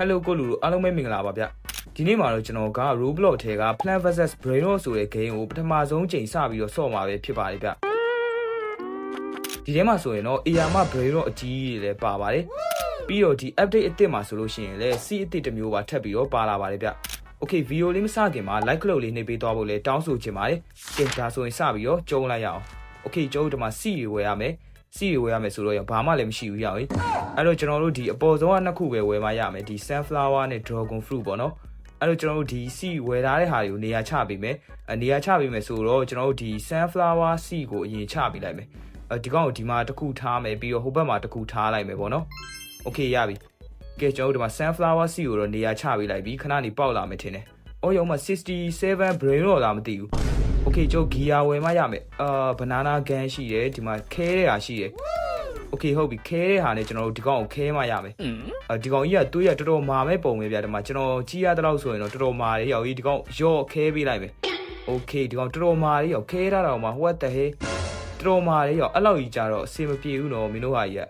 Hello ကိုလူတို့အားလုံးပဲမင်္ဂလာပါဗျဒီနေ့မှာတော့ကျွန်တော်က Roblox ထဲက Plant vs Brainrot ဆိုတဲ့ game ကိုပထမဆုံးချိန်စပြီးတော့ဆော့မှာပဲဖြစ်ပါတယ်ဗျဒီထဲမှာဆိုရင်တော့ AR မှာ Brainrot အကြီးကြီးတွေလည်းပါပါတယ်ပြီးတော့ဒီ update အသစ်မှာဆိုလို့ရှိရင်လည်း C အသစ်တစ်မျိုးပါထပ်ပြီးတော့ပါလာပါတယ်ဗျ Okay ဗီဒီယိုလေးမစခင်မှာ like လုပ်လေးနှိပ်ပေးသွားဖို့လည်းတောင်းဆိုချင်ပါတယ်ကဲဒါဆိုရင်စပြီးတော့ကျုံလိုက်ရအောင် Okay ကျုံဒီမှာ C တွေဝယ်ရမယ် C တွေဝယ်ရမယ်ဆိုတော့ရဘာမှလည်းမရှိဘူးရအောင်အဲ့တော့ကျွန်တော်တို့ဒီအပေါ်ဆုံးကနှစ်ခုပဲဝယ်မှရမယ်ဒီ sunflower နဲ့ dragon fruit ပေါ့နော်အဲ့တော့ကျွန်တော်တို့ဒီ C ဝယ်ထားတဲ့ဟာတွေကိုနေရာချပေးမယ်အနေရာချပေးမယ်ဆိုတော့ကျွန်တော်တို့ဒီ sunflower C ကိုအရင်ချပေးလိုက်မယ်အဲဒီကောင်ကိုဒီမှာတစ်ခုထားမယ်ပြီးတော့ဟိုဘက်မှာတစ်ခုထားလိုက်မယ်ပေါ့နော် Okay ရပြီကဲကျွန်တော်တို့ဒီမှာ sunflower C ကိုတော့နေရာချပေးလိုက်ပြီခဏနေပေါက်လာမယ်ထင်တယ်အော်ရုံမှာ67 brain တော့လားမသိဘူး โอเคကျုပ်ဂီယာဝယ်မှရမယ်အာဘနာနာဂန်ရှိတယ်ဒီမှာခဲတဲ့ဟာရှိတယ်โอเคဟုတ်ပြီခဲတဲ့ဟာနဲ့ကျွန်တော်တို့ဒီကောင်ကိုခဲမှရမယ်အာဒီကောင်ကြီးကတွေးရတော်တော်မာမဲ့ပုံပဲဗျာဒီမှာကျွန်တော်ကြီးရတဲ့လောက်ဆိုရင်တော့တော်တော်မာတယ်ရောက်ကြီးဒီကောင်ရော့ခဲပေးလိုက်မယ်โอเคဒီကောင်တော်တော်မာတယ်ရောက်ခဲထားတော့မှ what the hell တော်တော်မာတယ်ရောက်အဲ့လောက်ကြီးကြတော့အဆင်မပြေဘူးနော်မင်းတို့ဟာကြီးက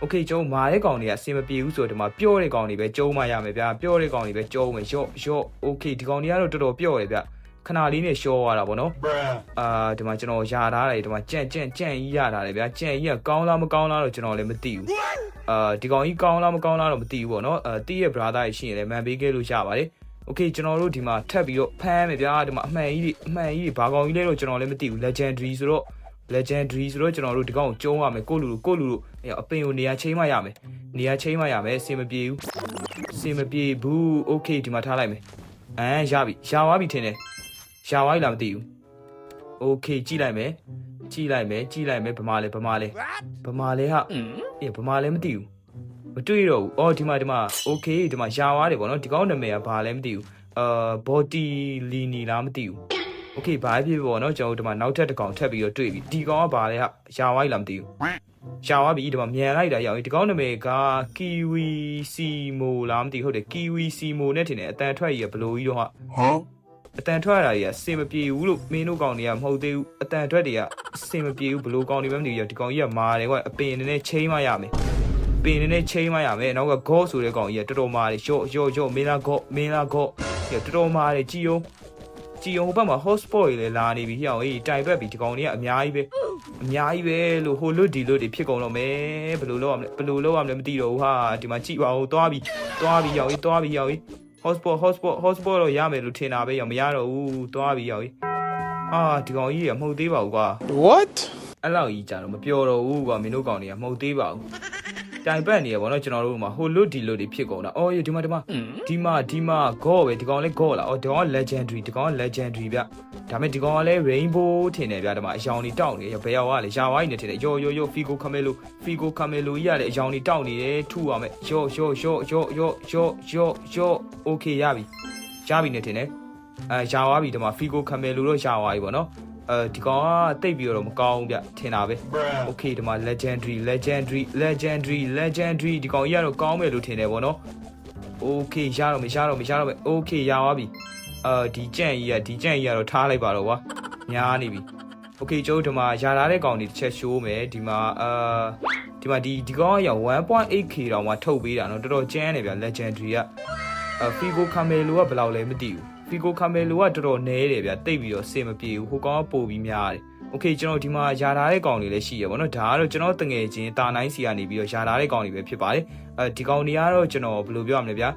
โอเคကျုံမာတဲ့ကောင်တွေကအဆင်မပြေဘူးဆိုတော့ဒီမှာပျော့တဲ့ကောင်တွေပဲကျုံမှရမယ်ဗျာပျော့တဲ့ကောင်တွေပဲကျုံမယ်ရော့ရော့โอเคဒီကောင်တွေကတော့တော်တော်ပျော့တယ်ဗျာ ခဏလေးနဲ့ရှော့ရတာပေါ့နော် bruh အာဒီမှာကျွန်တော်ယာထားတယ်ဒီမှာကြန့်ကြန့်ကြန့်ကြီးရတာလေဗျာကြန့်ကြီးကကောင်းလားမကောင်းလားတော့ကျွန်တော်လည်းမသိဘူးအာဒီကောင်ကြီးကောင်းလားမကောင်းလားတော့မသိဘူးပေါ့နော်အာတီးရဲ့ brother ကြီးရှိရင်လည်းမန်ပေးခဲ့လို့ရပါတယ်โอเคကျွန်တော်တို့ဒီမှာထပ်ပြီးတော့ဖမ်းမယ်ဗျာဒီမှာအမှန်ကြီးတွေအမှန်ကြီးတွေဘာကောင်ကြီးလဲတော့ကျွန်တော်လည်းမသိဘူး legendary ဆိုတော့ legendary ဆိုတော့ကျွန်တော်တို့ဒီကောင်ကိုကျုံးရမယ်ကိုလူလူကိုလူလူအဲ့အပင်ကိုနေရာချိန်မှရမယ်နေရာချိန်မှရမယ်အစင်မပြေဘူးအစင်မပြေဘူးโอเคဒီမှာထားလိုက်မယ်အမ်ရပြီရသွားပြီထင်တယ် ရသွားပြီလားမသိဘူး โอเคကြည့်လိုက်မယ်ကြည့်လိုက်မယ်ကြည့်လိုက်မယ်ဗမာလဲဗမာလဲဗမာလဲဟာအေးဗမာလဲမသိဘူးမတွေ့တော့ဘူးအော်ဒီမှာဒီမှာโอเคဒီမှာယာသွားတယ်ပေါ့နော်ဒီကောင်းနာမည်ကဘာလဲမသိဘူးအာဘော်တီလီနီလားမသိဘူးโอเคဘာဖြစ်ဖြစ်ပေါ့နော်ကျွန်တော်တို့ဒီမှာနောက်ထပ်တစ်ကောင်ထပ်ပြီးတော့တွေ့ပြီဒီကောင်ကဘာလဲဟာယာသွားပြီလားမသိဘူးယာသွားပြီဒီမှာမြန်လိုက်တာရောက်ပြီဒီကောင်နာမည်ကကီဝီစီမိုလားမသိဘူးဟုတ်တယ်ကီဝီစီမိုနဲ့ထင်တယ်အတန်ထွက်ကြီးကဘလို့ကြီးတော့ဟာ huh အတန်ထွက်ရတာကြီးအစင်မပြေဘူးလို့မင်းတို့ကောင်တွေကမဟုတ်သေးဘူးအတန်ထွက်တွေကအစင်မပြေဘူးဘလို့ကောင်တွေမှမသိဘူးဒီကောင်ကြီးကမာတယ်ကွာအပင်နေနဲ့ချိန်မှရမယ်ပင်နေနဲ့ချိန်မှရမယ်နောက်ကဂေါ့ဆိုတဲ့ကောင်ကြီးကတော်တော်မာတယ်ရော့ရော့ရော့မင်းလားဂေါ့မင်းလားဂေါ့ဒီတော်တော်မာတယ်ကြည်ယုံကြည်ယုံဟိုဘက်မှာ hotspot တွေလည်းလာနေပြီဟိအောင်အေးတိုင်ဘက်ပြီဒီကောင်တွေကအများကြီးပဲအများကြီးပဲလို့ဟိုလွတ်ဒီလွတ်တွေဖြစ်ကုန်တော့မယ်ဘယ်လိုလုပ်ရမလဲဘယ်လိုလုပ်ရမလဲမသိတော့ဘူးဟာဒီမှာကြည်ပါဦးသွားပြီသွားပြီရောက်ရေးသွားပြီရောက်ရေး hotspot hotspot hotspot တော့ရမယ်လို့ထင်တာပဲရောမရတော့ဘူးသွားပြီရောက်ကြီးဟာဒီကောင်ကြီးကမဟုတ်သေးပါဘူးကွာ what အဲ့လောက်ကြီးကြာတော့မပြောတော့ဘူးကွာမင်းတို့ကောင်တွေကမဟုတ်သေးပါဘူး တိုင်ပတ်နေရပေါ့နော်ကျွန်တော်တို့မှာဟိုလွတ်ဒီလွတ်တွေဖြစ်ကုန်တာအော်ဒီမှာဒီမှာဒီမှာဒီမှာ go ပဲဒီကောင်လည်း go လားအော်ဒီကောင်က legendary ဒီကောင်က legendary ဗျဒါပေမဲ့ဒီကောင်ကလည်း rainbow ထင်တယ်ဗျဒီမှာအယောင်တွေတောက်နေရဘယ်ရောကလဲယာဝိုင်းနေထင်တယ်ယောယောယော figo camelo figo camelo ကြီးကလည်းအယောင်တွေတောက်နေတယ်ထုရမယ်ယောယောယောယောယောယောယောယော okay ရပြီရပြီနေထင်တယ်အဲယာဝါပြီဒီမှာ figo camelo တော့ယာဝါပြီပေါ့နော် အဲဒီကောင်ကတိတ်ပြီးတော့မကောင်းဘူးဗျထင်တာပဲ bruh okay ဒီမှာ legendary legendary legendary legendary ဒီကောင်ကြီးကတော့ကောင်းမယ်လို့ထင်တယ်ဗောနော် okay ရတော့မရတော့မရတော့မယ် okay ရသွားပြီအာဒီကြန့်ကြီးကဒီကြန့်ကြီးကတော့ထားလိုက်ပါတော့ကွာညားနေပြီ okay ကျုပ်ဒီမှာရလာတဲ့ကောင်တွေတစ်ချက်ရှိုးမယ်ဒီမှာအာဒီမှာဒီဒီကောင်ကရ 1.8k တောင်မှထုတ်ပေးတာနော်တော်တော်ကျန်းတယ်ဗျ legendary ကအာ figo camelo ကဘယ်လောက်လဲမသိဘူး figo camelo ကတော်တော်နဲတယ်ဗျတိတ်ပြီးတော့စင်မပြေဘူးဟိုကောင်ကပို့ပြီးများတယ် โอเคကျွန်တော်ဒီမှာယာထားတဲ့ကောင်တွေလည်းရှိရပါတော့ဒါကတော့ကျွန်တော်တငယ်ချင်းတာနိုင်စီကနေပြီးတော့ယာထားတဲ့ကောင်တွေပဲဖြစ်ပါတယ်အဲဒီကောင်တွေကတော့ကျွန်တော်ဘယ်လိုပြောရမလဲဗျာ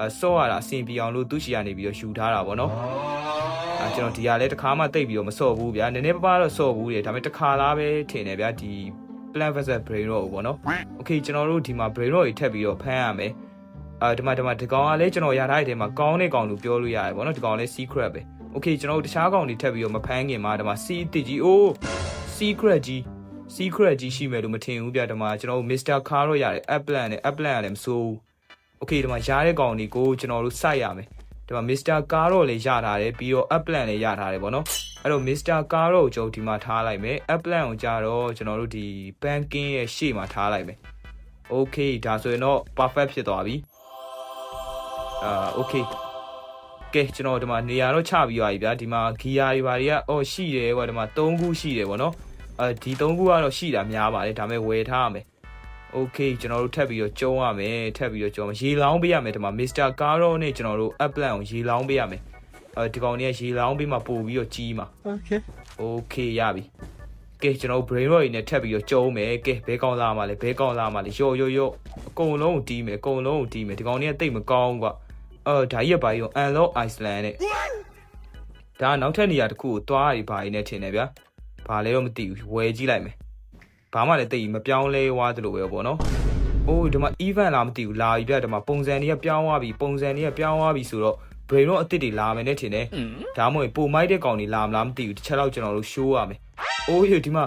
အဲစော့ရတာအဆင်ပြေအောင်လို့သူ့ရှီကနေပြီးတော့ယူထားတာပေါ့နော်အဲကျွန်တော်ဒီဟာလည်းတစ်ခါမှတိတ်ပြီးတော့မစော့ဘူးဗျာနည်းနည်းပါးပါးတော့စော့ဘူးတယ်ဒါပေမဲ့တစ်ခါလားပဲထင်တယ်ဗျာဒီ plan versus brain rot ပေါ့နော်โอเคကျွန်တော်တို့ဒီမှာ brain rot တွေထပ်ပြီးတော့ဖမ်းရမယ် အာဒီမှာဒီမှာဒီကောင်ကလည်းကျွန်တော်ရထားတဲ့ထဲမှာကောင်းတဲ့ကောင်လို့ပြောလို့ရတယ်ဗောနော်ဒီကောင်လည်း secret ပဲ okay ကျွန်တော်တို့တခြားကောင်တွေထပ်ပြီးတော့မဖမ်းခင်မှာဒီမှာ C အစ်ကြီးအိုး secret ကြီး secret ကြီးရှိမယ်လို့မထင်ဘူးဗျဒီမှာကျွန်တော်တို့ Mr. Car တော့ရတယ် Applan နဲ့ Applan ကလည်းမစိုးဘူး okay ဒီမှာရတဲ့ကောင်တွေကိုကျွန်တော်တို့စိုက်ရမယ်ဒီမှာ Mr. Car တော့လည်းရထားတယ်ပြီးတော့ Applan လည်းရထားတယ်ဗောနော်အဲ့တော့ Mr. Car တော့ကျွန်တော်ဒီမှာထားလိုက်မယ် Applan ကိုကြတော့ကျွန်တော်တို့ဒီ banking ရဲ့ရှေ့မှာထားလိုက်မယ် okay ဒါဆိုရင်တော့ perfect ဖြစ်သွားပြီ အာโอเค ကဲကျွန်တော်ဒီမှာနေရာတော့ချပြီးပါပြီဗျာဒီမှာဂီယာတွေဘာတွေကအော်ရှိတယ်ကွာဒီမှာ၃ခုရှိတယ်ဗောနော်အဲဒီ၃ခုကတော့ရှိတာများပါတယ်ဒါပေမဲ့ဝယ်ထားရမယ် โอเคကျွန်တော်တို့ထပ်ပြီးတော့ကျုံးရမယ်ထပ်ပြီးတော့ကျုံးရေလောင်းပေးရမယ်ဒီမှာ Mr. Caro နဲ့ကျွန်တော်တို့ up plan ကိုရေလောင်းပေးရမယ်အဲဒီကောင်ကြီးကရေလောင်းပေးမှပို့ပြီးတော့ကြီးမှာ Okay. โอเคရပြီကဲကျွန်တော် brain rot တွေနဲ့ထပ်ပြီးတော့ကျုံးမယ်ကဲဘဲကောင်းလာမှာလဲဘဲကောင်းလာမှာလဲရော့ရော့ရော့အကုန်လုံးကိုတီးမယ်အကုန်လုံးကိုတီးမယ်ဒီကောင်ကြီးကတိတ်မကောင်းကွာ အော်ဒါကြီးကဘာကြီးရော unlock iceland နဲ့ဒါကနောက်ထပ်နေရာတစ်ခုကိုသွားရည်ဘာကြီးနဲ့ထင်တယ်ဗျာဘာလဲတော့မသိဘူးဝယ်ကြည့်လိုက်မယ်ဘာမှလည်းတိတ်မပြောင်းလဲဝါသလိုပဲပေါ့နော်အိုးဒီမှာ event လားမသိဘူးလာပြီဗျာဒီမှာပုံစံတွေကပြောင်းသွားပြီပုံစံတွေကပြောင်းသွားပြီဆိုတော့ brain rot အစ်စ်တွေလာမယ်နဲ့ထင်တယ်ဒါမှမဟုတ်ပိုမိုက်တဲ့ကောင်တွေလာမလားမသိဘူးတစ်ချက်တော့ကျွန်တော်တို့ show ရမယ်။အိုးရဒီမှာ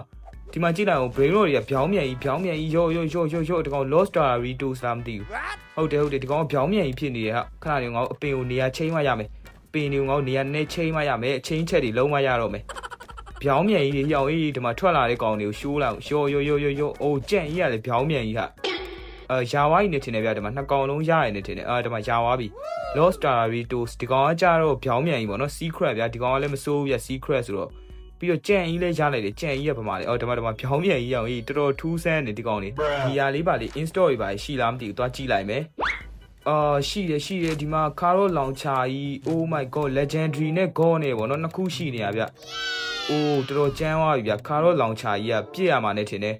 ဒီမှာကြည့်လိုက်အောင် brain rot တွေကပြောင်းမြန်ကြီးပြောင်းမြန်ကြီးရော့ရော့ရော့ရော့ရော့ဒီကောင် lost star retos လားမသိဘူး။ဟုတ်တယ်ဟုတ်တယ်ဒီကောင်ကပြောင်းမြန်ကြီးဖြစ်နေတယ်ဟာခဏလေးငါတို့အပင်ကိုနေရာချိန်မှရမယ်။ပင်တွေကိုငါတို့နေရာနဲ့ချိန်မှရမယ်အချိန်ချက်တွေလုံးမရတော့မယ်။ပြောင်းမြန်ကြီးတွေရောင်ကြီးဒီမှာထွက်လာတဲ့ကောင်တွေကို show လိုက်အောင်ရော့ရော့ရော့ရော့ရော့အိုးကြန့်ကြီးကလည်းပြောင်းမြန်ကြီးဟာအဲယာဝါကြီးနေထင်တယ်ဗျာဒီမှာနှစ်ကောင်လုံးရရနေထင်တယ်အာဒီမှာယာဝါပြီ Lost Star Retos ဒီကောင်ကကြတော့ပြောင်းမြန်ကြီးပေါ့နော် Secret ဗျာဒီကောင်ကလည်းမစိုးဘူးဗျာ Secret ဆိုတော့ ပြီးတော့ကြံ့ကြီးလည်းရလိုက်တယ်ကြံ့ကြီးရပမာလေအော်ဒီမှာဒီမှာပြောင်းမြန်ကြီးအောင်ကြီးတော်တော်ထူးဆန်းနေဒီကောင်လေးဒီဟာလေးပါလေ install တွေပါရှိလားမသိဘူးသွားကြည့်လိုက်မယ်အာရှိတယ်ရှိတယ်ဒီမှာ Caro Launcher ကြီး Oh my god Legendary နဲ့ Go နဲ့ပေါ့နော်နှစ်ခုရှိနေရဗျအိုးတော်တော်ကျန်းသွားပြီဗျ Caro Launcher ကြီးကပြည့်ရမှာနဲ့ထင်တယ်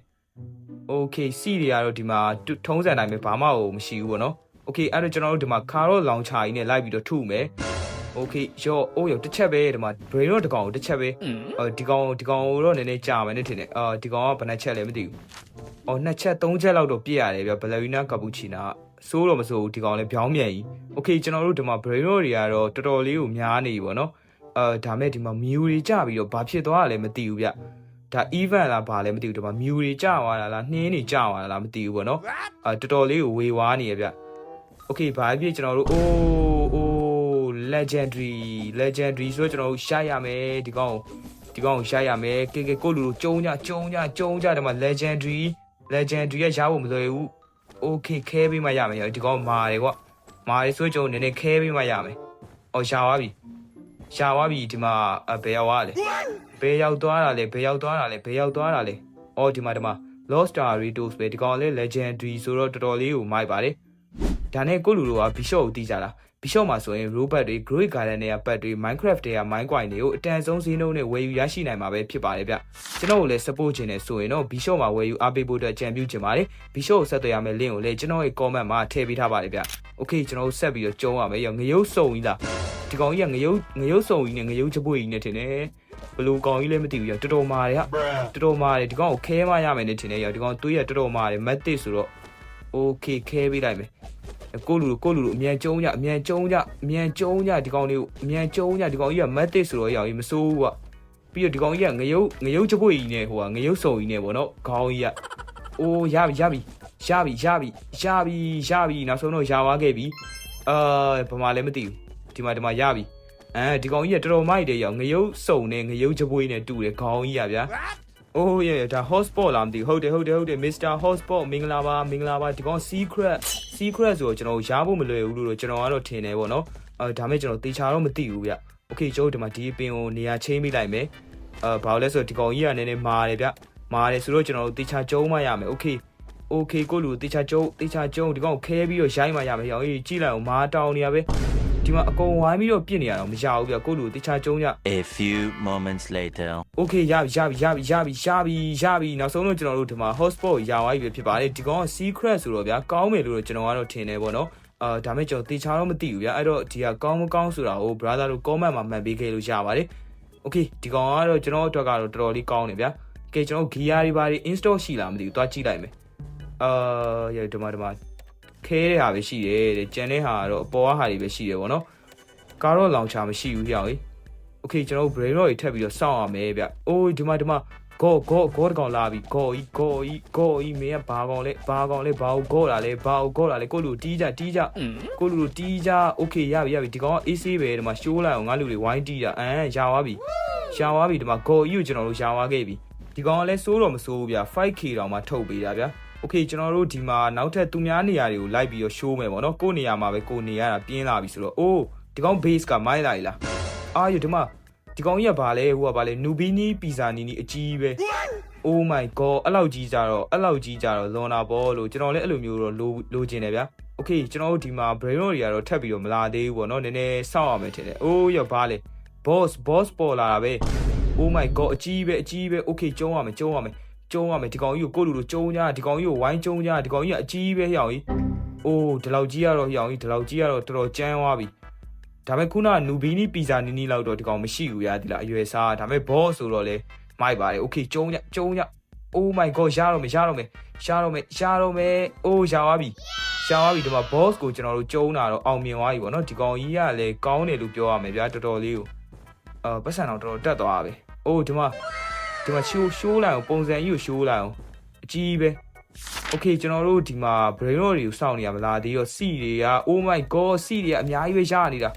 Okay စီတွေကတော့ဒီမှာထုံးစံတိုင်းပဲဘာမှမရှိဘူးပေါ့နော် Okay အဲ့တော့ကျွန်တော်တို့ဒီမှာ Caro Launcher ကြီးနဲ့လိုက်ပြီးတော့ထုမယ် Okay ရော့အိုးရောတစ်ချက်ပဲဒီမှာ brain တော့တစ်ကောင်တစ်ချက်ပဲအော်ဒီကောင်ဒီကောင်တော့နည်းနည်းကြာမယ်နဲ့ထင်တယ်အာဒီကောင်ကဘယ်နှချက်လဲမသိဘူးအော်နှစ်ချက်သုံးချက်လောက်တော့ပြည့်ရတယ်ဗျ Ballerina Cappuccino စိုးတော့မစိုးဘူးဒီကောင်လည်းပြောင်းမြန်ကြီး Okay ကျွန်တော်တို့ဒီမှာ brain တွေကတော့တော်တော်လေးကိုများနေပြီပေါ့နော်အာဒါမဲ့ဒီမှာ mew တွေကြပြီးတော့ဘာဖြစ်သွားတာလဲမသိဘူးဗျဒါ event လားဘာလဲမသိဘူးဒီမှာ mew တွေကြသွားတာလားနှင်းတွေကြသွားတာလားမသိဘူးပေါ့နော်အာတော်တော်လေးကိုဝေဝါးနေရဗျ Okay ဘာဖြစ်ကျွန်တော်တို့ oh oh legendary legendary ဆိုတော့ကျွန်တော်တို့ရှာရမယ်ဒီကောင်ကိုဒီကောင်ကိုရှာရမယ်ကဲကဲကိုလူလူကျုံကြကျုံကြကျုံကြတယ်မှာ legendary legendary ရရဖို့မလွယ်ဘူး Okay ခဲပေးမှရမယ်ဒီကောင်မာတယ်ကွမာတယ်ဆိုကျွန်တော်နည်းနည်းခဲပေးမှရမယ်အော်ရှာသွားပြီရှာသွားပြီဒီမှာဘယ်ရောက်သွားလဲဘယ်ရောက်သွားတာလဲဘယ်ရောက်သွားတာလဲဘယ်ရောက်သွားတာလဲအော်ဒီမှာဒီမှာ lost star retos ပဲဒီကောင်လည်း legendary ဆိုတော့တော်တော်လေးကိုမိုက်ပါတယ်ဒါနဲ့ကိုလူတို့က Bishop ကိုတီးကြတာ Bishop မှာဆိုရင် robot တွေ Great Garden တွေက pet တွေ Minecraft တွေက mine coin တွေကိုအတန်ဆုံးဈေးနှုန်းနဲ့ဝယ်ယူရရှိနိုင်မှာပဲဖြစ်ပါတယ်ဗျကျွန်တော်ကိုလည်း support ချင်တယ်ဆိုရင်တော့ Bishop မှာဝယ်ယူအားပေးဖို့အတွက်ကြံပြုချင်ပါတယ် Bishop ကိုဆက်သွယ်ရမယ့် link ကိုလည်းကျွန်တော်ရဲ့ comment မှာထည့်ပေးထားပါတယ်ဗျ Okay ကျွန်တော်တို့ဆက်ပြီးတော့ကျုံးရမယ်ရောငရုတ်စုံကြီးလားဒီကောင်ကြီးကငရုတ်ငရုတ်စုံကြီးနဲ့ငရုတ်ချပွေကြီးနဲ့ထင်တယ်ဘလူကောင်ကြီးလည်းမသိဘူးရောတော်တော်မာတယ်ဟာတော်တော်မာတယ်ဒီကောင်ကိုခဲမရမယ်နဲ့ထင်တယ်ရောဒီကောင်သွေးရတော်တော်မာတယ်မတ်တစ်ဆိုတော့ okay ခဲပေးလိုက်မယ် ကိုလူကိုလူအမြန်ကျုံးကြအမြန်ကျုံးကြအမြန်ကျုံးကြဒီကောင်လေးကိုအမြန်ကျုံးကြဒီကောင်ကြီးကမတ်တစ်ဆိုတော့ရောင်ကြီးမစိုးဘူးကွာပြီးတော့ဒီကောင်ကြီးကငရုတ်ငရုတ်ချပွေကြီးနဲ့ဟိုကငရုတ်စုံကြီးနဲ့ပေါ့နော်ခေါင်းကြီးကအိုးရပြီရပြီရပြီရပြီရပြီရပြီနောက်ဆုံးတော့ရသွားခဲ့ပြီအာဘာမှလည်းမသိဘူးဒီမှာဒီမှာရပြီအဲဒီကောင်ကြီးကတော်တော်မိုက်တယ်ရောငရုတ်စုံနဲ့ငရုတ်ချပွေနဲ့တူတယ်ခေါင်းကြီးကဗျာအိုးရေဒါ hotspot လားမသိဘူးဟုတ်တယ်ဟုတ်တယ်ဟုတ်တယ် Mr. Hotspot မင်္ဂလာပါမင်္ဂလာပါဒီကောင် secret secret ဆိုတော့ကျွန်တော်ရဖို့မလွယ်ဘူးလို့ကျွန်တော်ကတော့ထင်တယ်ပေါ့နော်အဲဒါမဲ့ကျွန်တော်တေချာတော့မသိဘူးဗျ Okay ကျွန်တော်ဒီမှာဒီပင်ကိုနေရာချင်းမိလိုက်မယ်အဲဘာလို့လဲဆိုတော့ဒီကောင်ကြီးကနည်းနည်းမာတယ်ဗျမာတယ်ဆိုတော့ကျွန်တော်တို့တေချာကျုံးမှရမယ် Okay Okay ကိုလူတေချာကျုံးတေချာကျုံးဒီကောင်ကိုခဲပြီးတော့ရိုက်မှရမယ်ရောင်ကြီးကြည့်လိုက်အောင်မာတောင်းနေရပဲ ဒီမှာအကုန်ဝိုင်းပြီးတော့ပြစ်နေရတော့မရဘူးဗျကိုလူတေချာကျုံးကြ A few moments later. Okay ရပြီရပြီရပြီရပြီရပြီရပြီနောက်ဆုံးတော့ကျွန်တော်တို့ဒီမှာ hotspot ရာဝိုင်းပဲဖြစ်ပါတယ်ဒီကောင်က secret ဆိုတော့ဗျာကောင်းမယ်လို့တော့ကျွန်တော်ကတော့ထင်တယ်ပေါ့နော်အာဒါမဲ့ကျွန်တော်တေချာတော့မသိဘူးဗျာအဲ့တော့ဒီကကောင်းမကောင်းဆိုတာကို brother တို့ comment မှာမှတ်ပေးခဲ့လို့ရပါတယ် Okay ဒီကောင်ကတော့ကျွန်တော်အတွက်ကတော့တော်တော်လေးကောင်းတယ်ဗျာကဲကျွန်တော် gear တွေဘာတွေ install ရှိလားမသိဘူးသွားကြည့်လိုက်မယ်အာရဒီမှာဒီမှာ ခဲတဲ့ဟာပဲရှိတယ်တဲ့ကျန်တဲ့ဟာကတော့အပေါ်ကဟာတွေပဲရှိတယ်ပေါ့နော်ကားတော့လောင်ချာမရှိဘူးဟျောက်ကြီး โอเคကျွန်တော်တို့ brain rot တွေထပ်ပြီးတော့စောင့်ရမယ်ဗျ။အိုးဒီမှာဒီမှာဂေါဂေါဂေါတကောင်လာပြီဂေါဤဂေါဤဂေါဤမင်းကဘာကောင်လဲဘာကောင်လဲဘာကိုဂေါလာလဲဘာကိုဂေါလာလဲကိုလူတီးကြတီးကြကိုလူတီးကြโอเคရပြီရပြီဒီကောင်က AC ပဲဒီမှာရှိုးလိုက်အောင်ငါလူတွေဝိုင်းတီးတာအမ်ရာသွားပြီရာသွားပြီဒီမှာဂေါဤကိုကျွန်တော်တို့ရာသွားခဲ့ပြီဒီကောင်ကလည်းစိုးတော့မစိုးဘူးဗျ 5k တောင်မှထုတ်ပေးတာဗျာ okay ကျွန်တော်တို့ဒီမှာနောက်ထပ်သူများနေရာတွေကိုလိုက်ပြီးတော့ show မယ်ပေါ့နော်ကိုနေရာမှာပဲကိုနေရတာပြင်းလာပြီဆိုတော့အိုးဒီကောင် base ကမိုင်းလာပြီလားအာယူဒီမှာဒီကောင်ကြီးကဘာလဲဟိုကဘာလဲနူဘီနီပီဇာနီနီအကြီးပဲ Oh my god အဲ့လောက်ကြီးကြတော့အဲ့လောက်ကြီးကြတော့လွန်တာပေါ့လို့ကျွန်တော်လည်းအဲ့လိုမျိုးတော့လိုလိုချင်တယ်ဗျာ Okay ကျွန်တော်တို့ဒီမှာ brain တွေကတော့ထပ်ပြီးတော့မလာသေးဘူးပေါ့နော်နည်းနည်းစောင့်ရမယ်ထင်တယ်။ Oh ရဘာလဲ boss boss ပေါ်လာတာပဲ Oh my god အကြီးပဲအကြီးပဲ Okay ကျုံးရမယ်ကျုံးရမယ် ကျုံးရမယ်ဒီကောင်ကြီးကိုကိုယ့်လူလိုကျုံးကြဒီကောင်ကြီးကိုဝိုင်းကျုံးကြဒီကောင်ကြီးကအကြီးပဲဟျောင်ကြီး။ Oh ဒီလောက်ကြီးကတော့ဟျောင်ကြီးဒီလောက်ကြီးကတော့တော်တော်ကျန်းသွားပြီ။ဒါပေမဲ့ခုနကနူဘီနီပီဇာနီနီလောက်တော့ဒီကောင်မရှိဘူးရဒီလားအရွယ်စားဒါပေမဲ့ boss ဆိုတော့လေမိုက်ပါတယ် Okay ကျုံးကြကျုံးကြ Oh my god ရတော့မယ်ရတော့မယ်ရတော့မယ်ရတော့မယ် Oh ရသွားပြီရသွားပြီဒီမှာ boss ကိုကျွန်တော်တို့ကျုံးတာတော့အောင်မြင်သွားပြီပေါ့နော်ဒီကောင်ကြီးကလည်းကောင်းတယ်လို့ပြောရမယ်ဗျာတော်တော်လေးကိုအာပတ်စံတော့တော်တော်တက်သွားတာပဲ Oh ဒီမှာ ဒီမှာရှိုးရှိုးလိုက်အောင်ပုံစံကြီးကိုရှိုးလိုက်အောင်အကြီးပဲ Okay ကျွန်တော်တို့ဒီမှာ brain rot တွေကိုစောင့်နေရမလားဒီရော C တွေက Oh my god C တွေကအများကြီးပဲရနေတာ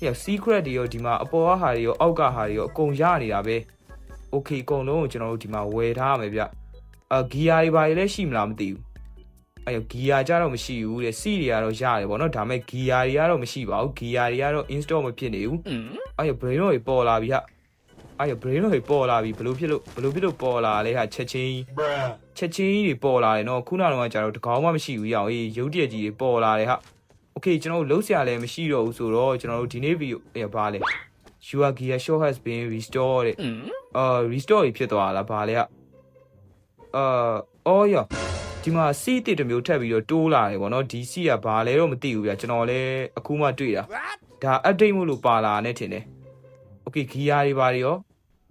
ဟဲ့ secret တွေရောဒီမှာအပေါ်ကဟာတွေရောအောက်ကဟာတွေရောအကုန်ရနေတာပဲ Okay အကုန်လုံးကိုကျွန်တော်တို့ဒီမှာဝယ်ထားရမယ်ဗျအာဂီယာတွေဘာတွေလည်းရှိမလားမသိဘူးအဲ့ရောဂီယာကြတော့မရှိဘူးတဲ့စီတွေကတော့ရတယ်ဗောနော်ဒါပေမဲ့ဂီယာတွေကတော့မရှိပါဘူးဂီယာတွေကတော့ install မဖြစ်နေဘူးအဲ့ရော brain တွေပေါ်လာပြီဟာ အဲ့ရော brain တွေပေါ်လာပြီဘလို့ဖြစ်လို့ဘလို့ဖြစ်လို့ပေါ်လာလဲဟာချက်ချင်းကြီးချက်ချင်းကြီးတွေပေါ်လာတယ်နော်ခုနကတော့ကျတော့တကောင်မှမရှိဘူးရအောင်အေးရုပ်တရက်ကြီးတွေပေါ်လာတယ်ဟာ Okay ကျွန်တော်တို့လုံးဆရာလည်းမရှိတော့ဘူးဆိုတော့ကျွန်တော်တို့ဒီနေ့ဗီဒီယိုအဲ့ဘာလဲ Your gear show has been restored တဲ့အာ restore ကြီးဖြစ်သွားလားဗာလေကအာအော်ရဒီမှာ C တစ်တစ်မျိုးထပ်ပြီးတော့တိုးလာတယ်ဗောနော်ဒီ C ကဘာလဲတော့မသိဘူးဗျာကျွန်တော်လည်းအခုမှတွေ့တာဒါ update မို့လို့ပါလာနဲ့ထင်တယ် Okay gear တွေဘာတွေရော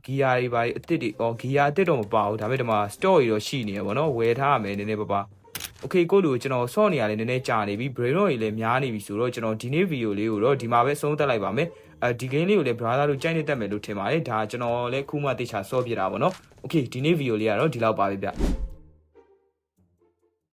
gear တွေဘာတွေအစ်စ်တွေအော် gear အစ်စ်တော့မပါဘူးဒါပေမဲ့ဒီမှာ store တွေတော့ရှိနေရဗောနော်ဝယ်ထားရမယ်နည်းနည်းပါးပါ Okay ကိုလူကိုကျွန်တော်ဆော့နေရလဲနည်းနည်းကြာနေပြီ brain rot ကြီးလည်းများနေပြီဆိုတော့ကျွန်တော်ဒီနေ့ဗီဒီယိုလေးကိုတော့ဒီမှာပဲဆုံးသက်လိုက်ပါမယ်အဲဒီ game လေးကိုလည်း brother တို့ကြိုက်နေတတ်မယ်လို့ထင်ပါတယ်ဒါကျွန်တော်လည်းခုမှတေချာဆော့ပြတာဗောနော် Okay ဒီနေ့ဗီဒီယိုလေးကတော့ဒီလောက်ပါပဲဗျ